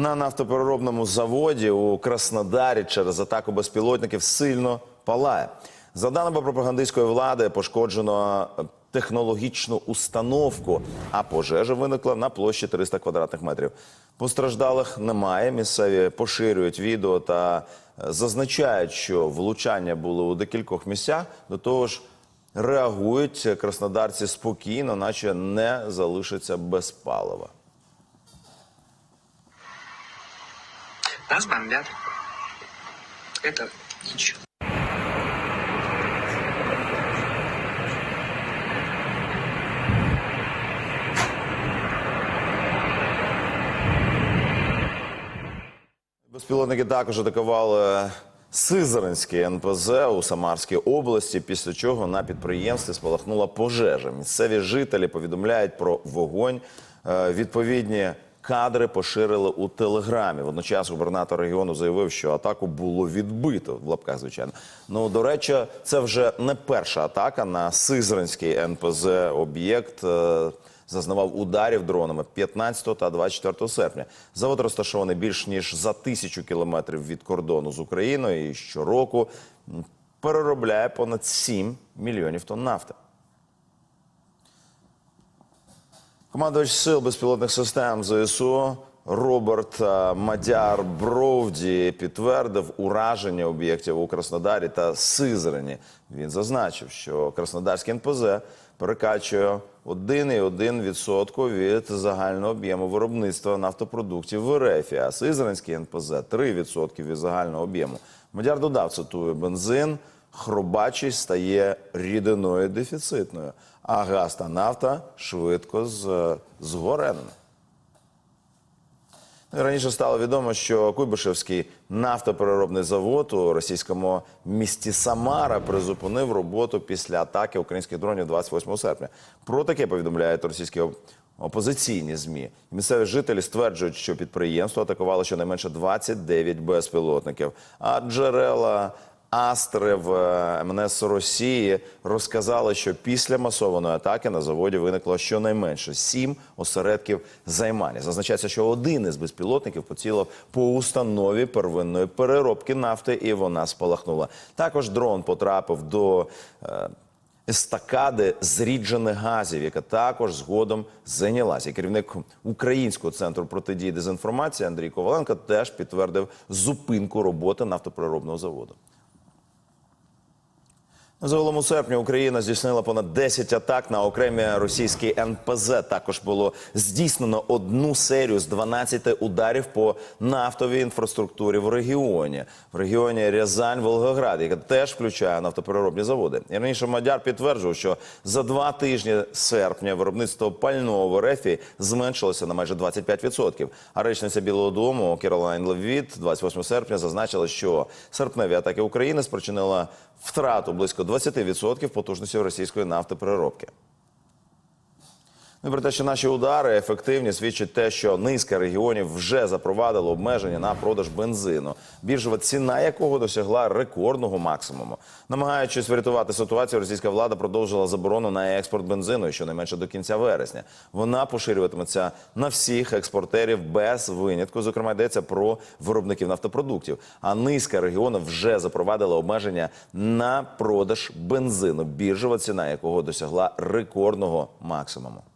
На нафтопереробному заводі у Краснодарі через атаку безпілотників сильно палає. За даними пропагандистської влади, пошкоджено технологічну установку, а пожежа виникла на площі 300 квадратних метрів. Постраждалих немає. Місцеві поширюють відео та е, зазначають, що влучання були у декількох місцях. До того ж, реагують краснодарці спокійно, наче не залишаться без палива. Нас бомбят. Это ничего. Безпілотники також атакували Сизранський НПЗ у Самарській області, після чого на підприємстві спалахнула пожежа. Місцеві жителі повідомляють про вогонь. Е, Відповідні кадри поширили у телеграмі. Водночас губернатор регіону заявив, що атаку було відбито в лапках, звичайно. Ну до речі, це вже не перша атака на Сизранський НПЗ об'єкт. е, зазнавав ударів дронами 15 та 24 серпня. Завод розташований більш ніж за тисячу кілометрів від кордону з Україною і щороку переробляє понад 7 мільйонів тонн нафти. Командувач сил безпілотних систем ЗСУ Роберт е, Мадяр Бровді підтвердив ураження об'єктів у Краснодарі та Сизрані. Він зазначив, що Краснодарський НПЗ перекачує 1,1% від загального об'єму виробництва нафтопродуктів в РФ, а Сизранський НПЗ 3% від загального об'єму. Мадяр додав, цитую, бензин хробачий стає рідиною дефіцитною, а газ та нафта швидко з. Ну, Раніше стало відомо, що Куйбишевський нафтопереробний завод у російському місті Самара призупинив роботу після атаки українських дронів 28 серпня. Про таке повідомляють російські опозиційні змі. Місцеві жителі стверджують, що підприємство атакувало щонайменше 29 безпілотників, а джерела Астри в е, МНС Росії розказали, що після масованої атаки на заводі виникло щонайменше сім осередків займання. Зазначається, що один із безпілотників поцілив по установі первинної переробки нафти, і вона спалахнула. Також дрон потрапив до е, естакади зріджених газів, яка також згодом зайнялася. Керівник Українського центру протидії дезінформації Андрій Коваленко теж підтвердив зупинку роботи нафтопереробного заводу. Загалом у серпні Україна здійснила понад 10 атак на окремі російські НПЗ. Також було здійснено одну серію з 12 ударів по нафтовій інфраструктурі в регіоні. В регіоні Рязань, Волгоград, яка теж включає нафтопереробні заводи. І раніше Мадяр підтверджував, що за два тижні серпня виробництво пального в РФ зменшилося на майже 25%. А речниця Білого Дому Керолайн Левіт 28 серпня зазначила, що серпневі атаки України спричинила втрату близько 20% потужності російської нафтопереробки. Ну, про те, що наші удари ефективні, свідчить те, що низка регіонів вже запровадили обмеження на продаж бензину, біржова ціна якого досягла рекордного максимуму. Намагаючись врятувати ситуацію, російська влада продовжила заборону на експорт бензину щонайменше до кінця вересня. Вона поширюватиметься на всіх експортерів без винятку. Зокрема, йдеться про виробників нафтопродуктів. А низка регіонів вже запровадила обмеження на продаж бензину, біржова ціна якого досягла рекордного максимуму.